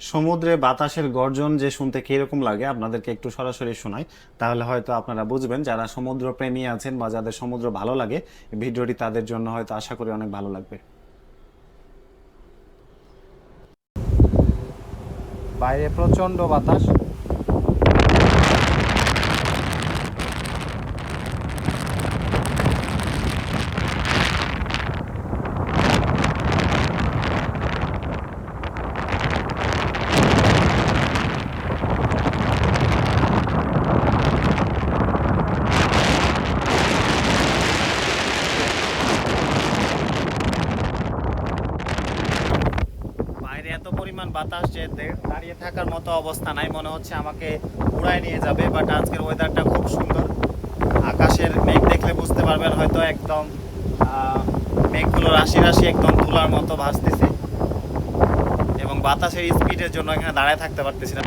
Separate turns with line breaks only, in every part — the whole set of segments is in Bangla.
সমুদ্রে বাতাসের গর্জন যে শুনতে কীরকম লাগে, আপনাদেরকে একটু সরাসরি শোনাই। তাহলে হয়তো আপনারা বুঝবেন, যারা সমুদ্র প্রেমী আছেন বা যাদের সমুদ্র ভালো লাগে, ভিডিওটি তাদের জন্য হয়তো আশা করি অনেক ভালো লাগবে। বাইরে প্রচণ্ড বাতাস। বাইরে এত পরিমাণ বাতাস যে দাঁড়িয়ে থাকার মতো অবস্থা নাই, মনে হচ্ছে আমাকে উড়ায় নিয়ে যাবে বাট আজকের ওয়েদারটা খুব সুন্দর। আকাশের মেঘ দেখলে বুঝতে পারবেন হয়তো একদম মেঘগুলো রাশি রাশি একদম তুলার মতো ভাসতেছে। এবং বাতাসের স্পিডের জন্য এখানে দাঁড়ায় থাকতে পারতেছি না।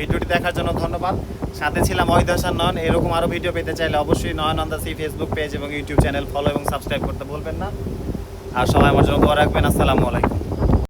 ভিডিওটি দেখার জন্য ধন্যবাদ। সাথে ছিলাম অহিদ হাসান নয়ন। এরকম আরও ভিডিও পেতে চাইলে অবশ্যই নয়ন সি ফেসবুক পেজ এবং ইউটিউব চ্যানেল ফলো এবং সাবস্ক্রাইব করতে ভুলবেন না। আর সবাই আমার জন্য রাখবেন। আসসালামু আলাইকুম।